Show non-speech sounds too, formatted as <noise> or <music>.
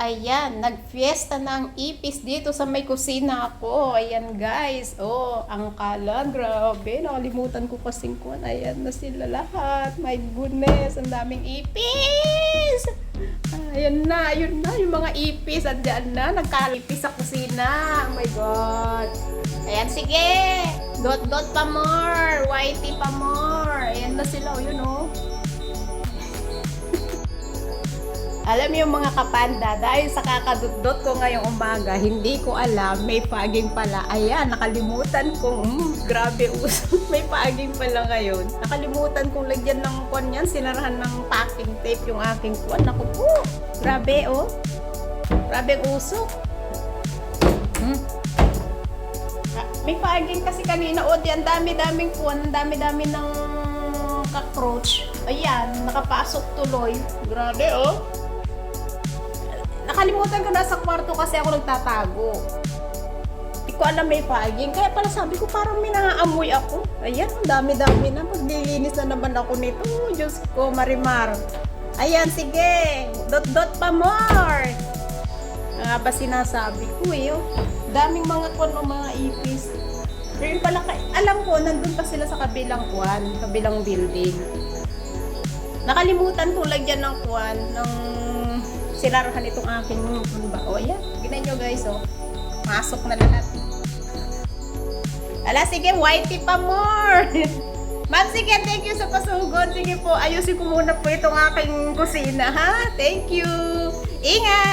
Ayan, nagfiesta na ang ipis dito sa may kusina ako. Ayan guys, oh, ang kalan, grabe. Nakalimutan ko kasing kuwan. Ayan na sila lahat. My goodness, ang daming ipis. Ayan na, ayun na, yung mga ipis. Andyan na, nagkalipis sa kusina. Oh my God. Ayan, sige. Dot-dot pa more. Whitey pa more. Ayan na sila, oh, yun oh. Alam niyo mga kapanda, dahil sa kakadudot ko ngayong umaga, hindi ko alam, may paging pala. Ayan, nakalimutan kong, mm, grabe uso, <laughs> may paging pala ngayon. Nakalimutan kong lagyan ng kwan yan, sinarahan ng packing tape yung aking kwan. Naku po, grabe oh. Grabe ang usok. Hmm. Ah, May paging kasi kanina, o, di, ang dami-daming kwan, ang dami-dami ng cockroach. Ayan, nakapasok tuloy. Grabe oh nakalimutan ko nasa kwarto kasi ako nagtatago. Hindi ko alam may paging. Kaya pala sabi ko parang may naaamoy ako. Ayan, dami-dami na. Maglilinis na naman ako nito. Diyos ko, marimar. Ayan, sige. Dot-dot pa more. Nga ba sinasabi ko eh. Oh. Daming mga kwan o mga ipis. Pero yun pala, alam ko, nandun pa sila sa kabilang kwan, kabilang building. Nakalimutan kong lagyan ng kwan, ng sinarahan itong aking ba? O, ayan. Tignan nyo guys, oh. Masok na lahat. Ala, sige, whitey pa more! <laughs> Ma'am, sige, thank you sa pasugod. Sige po, ayusin ko muna po itong aking kusina, ha? Thank you! Ingat!